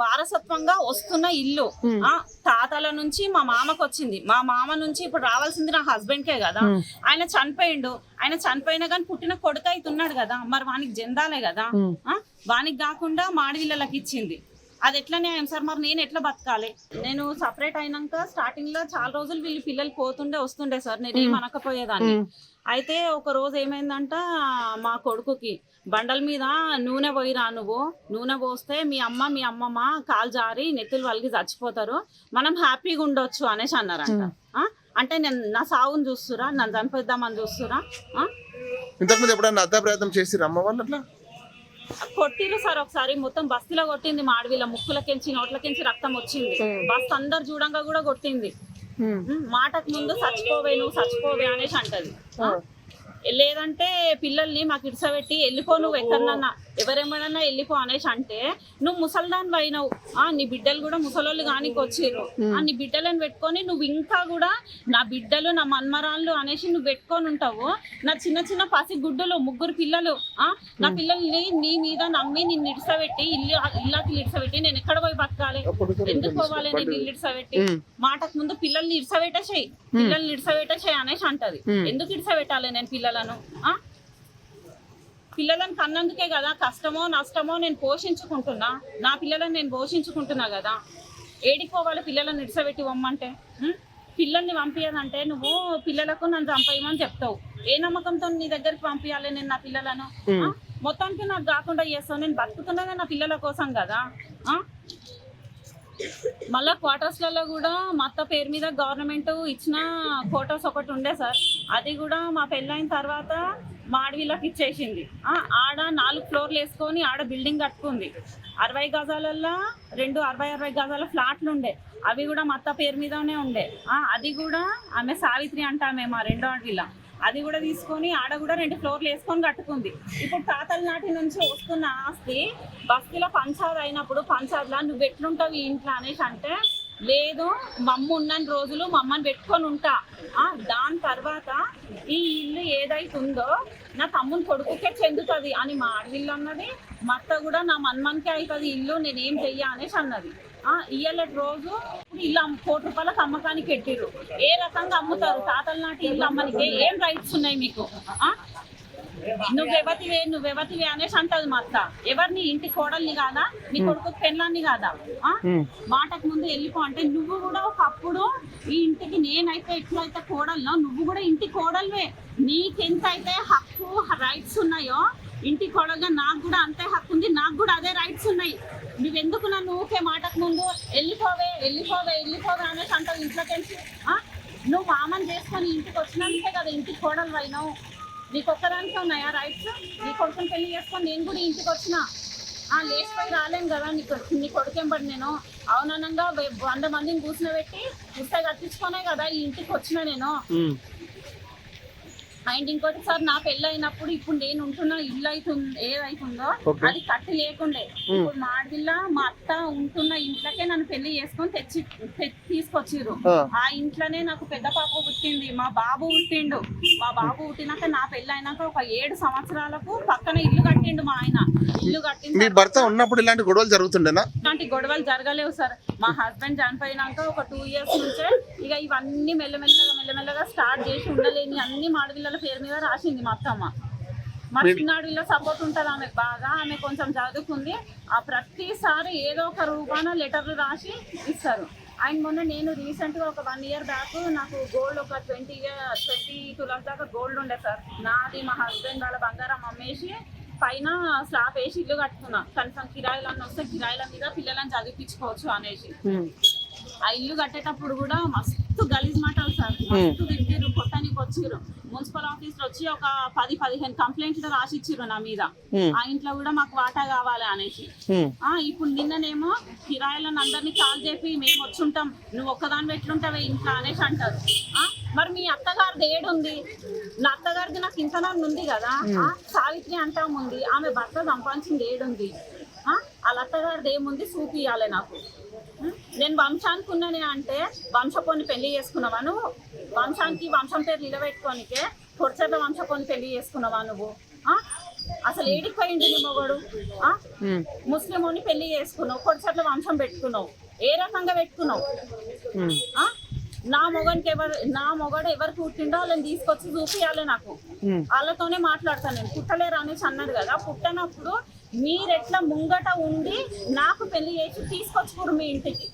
వారసత్వంగా వస్తున్న ఇల్లు. ఆ తాతల నుంచి మా మామకు వచ్చింది. మా మామ నుంచి ఇప్పుడు రావాల్సింది నా హస్బెండ్ కే కదా ఆయన చనిపోయిండు. ఆయన చనిపోయినా కానీ పుట్టిన కొడుకు అవుతున్నాడు కదా. మరి వానికి జెందాలే కదా. ఆ? వానికి కాకుండా మాడివిల్లలకి ఇచ్చింది. అది ఎట్లా న్యాయం సార్? మరి నేను ఎట్లా బతకాలి? నేను సపరేట్ అయినాక స్టార్టింగ్లో చాలా రోజులు వీళ్ళు పిల్లలు పోతుండే వస్తుండే సార్ నేను ఏం అనకపోయేదాన్ని. అయితే ఒక రోజు ఏమైందంట మా కొడుకుకి బండల మీద నూనె పోయిరా నువ్వు నూనె పోస్తే మీ అమ్మ మీ అమ్మమ్మ కాలు జారి నెత్తులు వలిగి చచ్చిపోతారు మనం హ్యాపీగా ఉండొచ్చు అనేసి అన్నారంట. ఆ? అంటే నేను నా సావుని చూస్తురా నన్ను చంపేద్దామని చూస్తురా? ఆ? ఇంతకుముందు ఎప్పుడైనా హత్యా ప్రయత్నం చేసి రమ్మ వాళ్ళు అట్లా? కొట్టిరు సార్ ఒకసారి. మొత్తం బస్తీలో కొట్టింది మాడవిల ముక్కులకెంచి నోట్లకెంచి రక్తం వచ్చింది. బస్ అందరు చూడంగా కూడా కొట్టింది. మాటకు ముందు చచ్చిపోవే నువ్వు చచ్చిపోవే అనేసి అంటది? లేదంటే పిల్లల్ని మాకు ఇడిసబెట్టి వెళ్ళిపో నువ్వు ఎక్కడన్నా ఎవరేమన్నా వెళ్ళిపో అనేసి అంటే నువ్వు ముసల్దాన్ అయినావు. ఆ నీ బిడ్డలు కూడా ముసలోళ్ళు కానికి వచ్చిర్రు. ఆ నీ బిడ్డలను పెట్టుకొని నువ్వు ఇంకా కూడా నా బిడ్డలు నా మన్మరాళ్ళు అనేసి నువ్వు పెట్టుకొని ఉంటావు. నా చిన్న చిన్న పసి గుడ్డలు ముగ్గురు పిల్లలు ఆ నా పిల్లల్ని నీ మీద నమ్మి నిన్ను ఇడిసబెట్టి ఇల్లు ఇల్లాకి ఇడిసబెట్టి నేను ఎక్కడ పోయి బతకాలి? ఎందుకు పోవాలి నేను ఇల్లు ఇడిసబెట్టి? మాటకు ముందు పిల్లల్ని ఇడిసబెట్టేసేయి పిల్లల్ని ఇడిసబెట్టేసేయి అనేసి అంటది. ఎందుకు ఇడిసబెట్టాలి నేను పిల్లలను పిల్లలను కన్నందుకే కదా కష్టమో నష్టమో నేను పోషించుకుంటున్నా. నా పిల్లలను నేను పోషించుకుంటున్నా కదా. ఏడికి పోవాలి పిల్లలను ఇడిసబెట్టి పొమ్మంటే ఉం? పిల్లల్ని పంపించదంటే నువ్వు పిల్లలకు నన్ను చంపేయమని చెప్తావు. ఏ నమ్మకంతో నీ దగ్గరికి పంపించాలి నేను నా పిల్లలను? మొత్తానికి నాకు కాకుండా చేస్తావు. నేను బతుకుతున్నదే నా పిల్లల కోసం కదా ఆ? మళ్ళా క్వార్టర్స్లలో కూడా మా అత్త పేరు మీద గవర్నమెంట్ ఇచ్చిన క్వార్టర్స్ ఒకటి ఉండే సార్. అది కూడా మా పెళ్ళైన తర్వాత మా అడవిలోకి ఇచ్చేసింది. ఆడ నాలుగు ఫ్లోర్లు వేసుకొని ఆడ బిల్డింగ్ కట్టుకుంది. అరవై గజాలల్లో రెండు అరవై అరవై గజాల ఫ్లాట్లు ఉండే. అవి కూడా మా అత్త పేరు మీదనే ఉండే. అది కూడా ఆమె సావిత్రి అంటామే మా రెండో అడవిలో. అది కూడా తీసుకొని ఆడ కూడా రెండు ఫ్లోర్లు వేసుకొని కట్టుకుంది. ఇప్పుడు తాతల నాటి నుంచి వస్తున్న ఆస్తి బస్తీలో పంచార్ అయినప్పుడు పంచార్లా నువ్వు ఎట్లుంటావు ఈ ఇంట్లో? అనేసి అంటే లేదు మమ్మ ఉన్న రోజులు మమ్మల్ని పెట్టుకొని ఉంటా. దాని తర్వాత ఈ ఇల్లు ఏదైతుందో నా తమ్ముని కొడుకుకే చెందుతుంది అని మా ఆడవిల్లు అన్నది మా అత్త కూడా నా మన్మన్కే అవుతుంది ఇల్లు నేనేం చెయ్య అనేసి అన్నది. ఆ ఇయ్యలటి రోజు ఇల్లు కోటి రూపాయలకు అమ్మకానికి పెట్టిరు ఏ రకంగా అమ్ముతారు? తాతల నాటి ఇల్లు అమ్మనికి ఏం రైట్స్ ఉన్నాయి మీకు? ఆ? నువ్వెవతివే నువ్వెవతివే అనేసి అంటది మా అత్త. ఎవరిని ఇంటి కోడల్ని కాదా? నీ కొడుకు పెళ్ళాన్ని కాదా? ఆ? మాటకు ముందు వెళ్ళిపో అంటే నువ్వు కూడా ఒకప్పుడు ఈ ఇంటికి నేనైతే ఎట్లయితే కోడల్లో నువ్వు కూడా ఇంటి కోడల్వే. నీకెంత అయితే హక్కు రైట్స్ ఉన్నాయో ఇంటి కోడలుగా నాకు కూడా అంతే హక్కు ఉంది నాకు కూడా అదే రైట్స్ ఉన్నాయి. నువ్వెందుకు నన్ను ఊకే మాటకు ముందు వెళ్ళిపోవే వెళ్ళిపోవే వెళ్ళిపోవే అనేసి అంటావు ఇంట్లోకి వెళ్ళి ఆ? నువ్వు మామని చేసుకొని ఇంటికి వచ్చినందుకే కదా ఇంటికి కోడలు అయినావు నీకు ఒక్కదానికి ఉన్నాయా రైట్స్ నీ కొడుకుని పెళ్ళి చేసుకొని నేను కూడా ఇంటికి వచ్చిన? ఆ లేచిపోయి రాలేం కదా నీ కొడుకు నీ కొడుకేంబడి నేను? అవుననంగా వంద మందిని కూర్చునబెట్టి ఇస్తే కట్టించుకోనే కదా ఈ ఇంటికి వచ్చిన నేను? అండ్ ఇంకోటి సార్ నా పెళ్ళి అయినప్పుడు ఇప్పుడు నేను ఉంటున్న ఇల్లు అవుతుంది ఏదైతుందో. అది కట్టి లేకుండే. ఇప్పుడు మా ఆడపిల్ల మా అత్త ఉంటున్న ఇంట్లోకే నన్ను పెళ్ళి చేసుకొని తెచ్చి తీసుకొచ్చిర్రు. ఆ. ఇంట్లోనే నాకు పెద్ద పాప పుట్టింది. మా బాబు పుట్టిండు. మా బాబు పుట్టినాక నా పెళ్ళి అయినాక ఒక ఏడు సంవత్సరాలకు పక్కన ఇల్లు కట్టిండు మా ఆయన. మీ భర్త ఉన్నప్పుడు ఇలాంటి గొడవలు జరుగుతుండేనా? ఇలాంటి గొడవలు జరగలేవు సార్. మా హస్బెండ్ చనిపోయినాక ఒక టూ ఇయర్స్ నుంచే ఇక ఇవన్నీ మెల్లమెల్లగా మెల్లమెల్లగా స్టార్ట్ చేసి ఉండలేని అన్ని మాడవిళ్ళ పేరు మీద రాసింది మా అత్తమ్మ. మా చిన్నాడిలో సపోర్ట్ ఉంటుంది ఆమె. బాగా ఆమె కొంచెం చదువుకుంది. ఆ ప్రతిసారి ఏదో ఒక రూపాన లెటర్లు రాసి ఇస్తారు. అండ్ మొన్న నేను రీసెంట్గా ఒక వన్ ఇయర్ బ్యాక్ నాకు గోల్డ్ ఒక ట్వంటీ ఇయర్ ట్వంటీ తులాస్ దాకా గోల్డ్ ఉండే సార్. నాది మా హస్బెండ్ వాళ్ళ బంగారం అమ్మేసి పైన స్లాబ్ వేసి ఇల్లు కట్టుకున్నా. కనీసం కిరాయిలన్నీ వస్తే కిరాయిల మీద పిల్లలని చదివించుకోవచ్చు అనేసి. ఆ ఇల్లు కట్టేటప్పుడు కూడా మస్తు గలీజ్ మాటలు సార్. మస్తు కొట్టడానికి వచ్చిర్రు మున్సిపల్ ఆఫీస్లో వచ్చి ఒక పది పదిహేను కంప్లైంట్లు రాసి ఇచ్చిర్రు నా మీద. ఆ ఇంట్లో కూడా మాకు వాటా కావాలి అనేసి. ఆ ఇప్పుడు నిన్ననేమో కిరాయిలను అందరినీ కాల్ చేసి మేము వచ్చుంటాం నువ్వు ఒక్కదాని పెట్లుంటావే ఇంట్లో అనేసి అంటారు. ఆ, మరి మీ అత్తగారిది ఏడుంది? నా అత్తగారిది నాకు ఇంతనాన్ని ఉంది కదా. సావిత్రి అంటాం ఉంది. ఆమె భర్త సంపాదించింది ఏడుంది. ఆ, వాళ్ళ అత్తగారిది ఏముంది? చూపియాలి నాకు? నేను వంశానికి ఉన్నానే అంటే వంశపోని పెళ్ళి చేసుకున్నావా నువ్వు? వంశానికి వంశం పేరు నిలబెట్టుకోనికే పొడిచెట్ల వంశపోని పెళ్ళి చేసుకున్నావా నువ్వు? అసలు ఏడికి పోయింది నీ మొగడు? ముస్లింని పెళ్ళి చేసుకున్నావు కొడిచట్ల వంశం పెట్టుకున్నావు. ఏ రకంగా పెట్టుకున్నావు? నా మొగనికి ఎవరు నా మొగడు ఎవరు పుట్టిండో వాళ్ళని తీసుకొచ్చి చూపియాలి నాకు. వాళ్ళతోనే మాట్లాడతాను నేను. పుట్టలేరు అనేసి అన్నారు కదా పుట్టనప్పుడు మీరెట్లా ముంగట ఉండి నాకు పెళ్ళి చేసి తీసుకొచ్చుకోరు మీ ఇంటికి?